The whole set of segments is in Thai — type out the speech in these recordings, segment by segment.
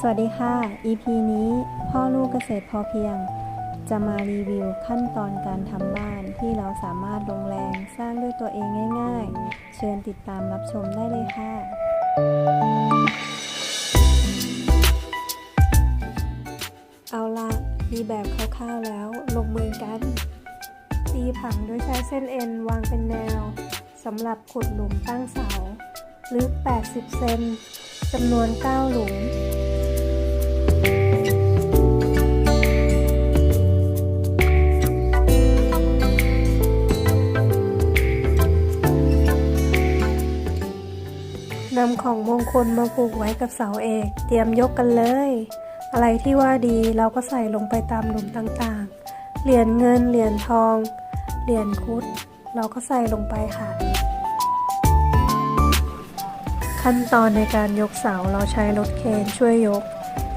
สวัสดีค่ะ EP นี้พ่อลูกเกษตรพอเพียง จะมารีวิวขั้นตอนการทำบ้านที่เราสามารถลงแรงสร้างด้วยตัวเองง่าย ๆ เชิญติดตามรับชมได้เลยค่ะ เอาละมีแบบคร่าวๆแล้วลงมือกัน ตีผังโดยใช้เส้นเอ็นวางเป็นแนวสำหรับขุดหลุมตั้งเสา ลึก 80 เซนจำนวน 9 หลุม งคลมาผูกไว้กับเสาเอก เตรียมยกกันเลย อะไรที่ว่าดีเราก็ใส่ลงไปตามหลุมต่างๆ เหรียญเงิน เหรียญทอง เหรียญคุด เราก็ใส่ลงไปค่ะ ขั้นตอนในการยกเสาเราใช้รถเคนช่วยยก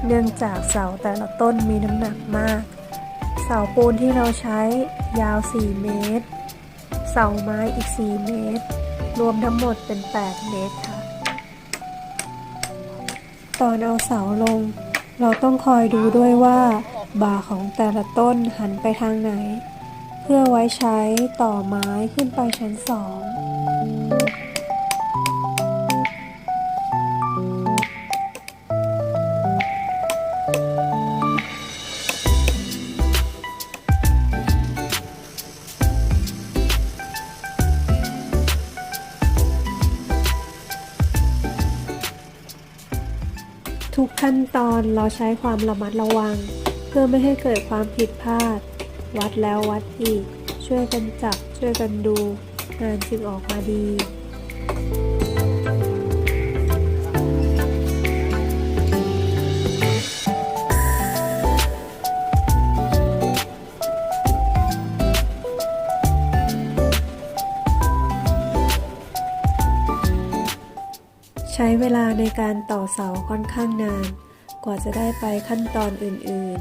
เนื่องจากเสาแต่ละต้นมีน้ำหนักมาก เสาปูนที่เราใช้ยาว 4 เมตร เสาไม้อีก 4 เมตร รวมทั้งหมดเป็น 8 เมตรค่ะ ตอนเอาเสาลง เราต้องคอยดูด้วยว่า บ่าของแต่ละต้นหันไปทางไหน เพื่อไว้ใช้ต่อไม้ขึ้นไปชั้นสอง ทุกขั้นตอนเราใช้ความระมัดระวัง เพื่อไม่ให้เกิดความผิดพลาด วัดแล้ววัดอีก ช่วยกันจับ ช่วยกันดู งานจึงออกมาดี เวลาในการต่อเสาค่อนข้างนาน กว่าจะได้ไปขั้นตอนอื่น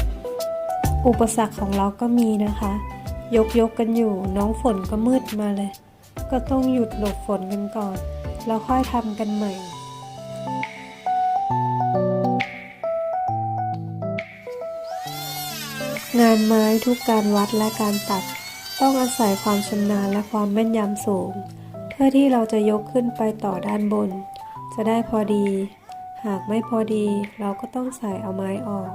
ๆ อุปสรรคของเราก็มีนะคะ ยกยกกันอยู่น้องฝนก็มืดมาเลย ก็ต้องหยุดหลบฝนกันก่อน แล้วค่อยทำกันใหม่งานไม้ทุกการวัดและการตัด ต้องอาศัยความชำนาญและความแม่นยำสูง พื่อที่เราจะยกขึ้นไปต่อด้านบน จะได้พอดี หากไม่พอดีเราก็ต้องใส่เอาไม้ออก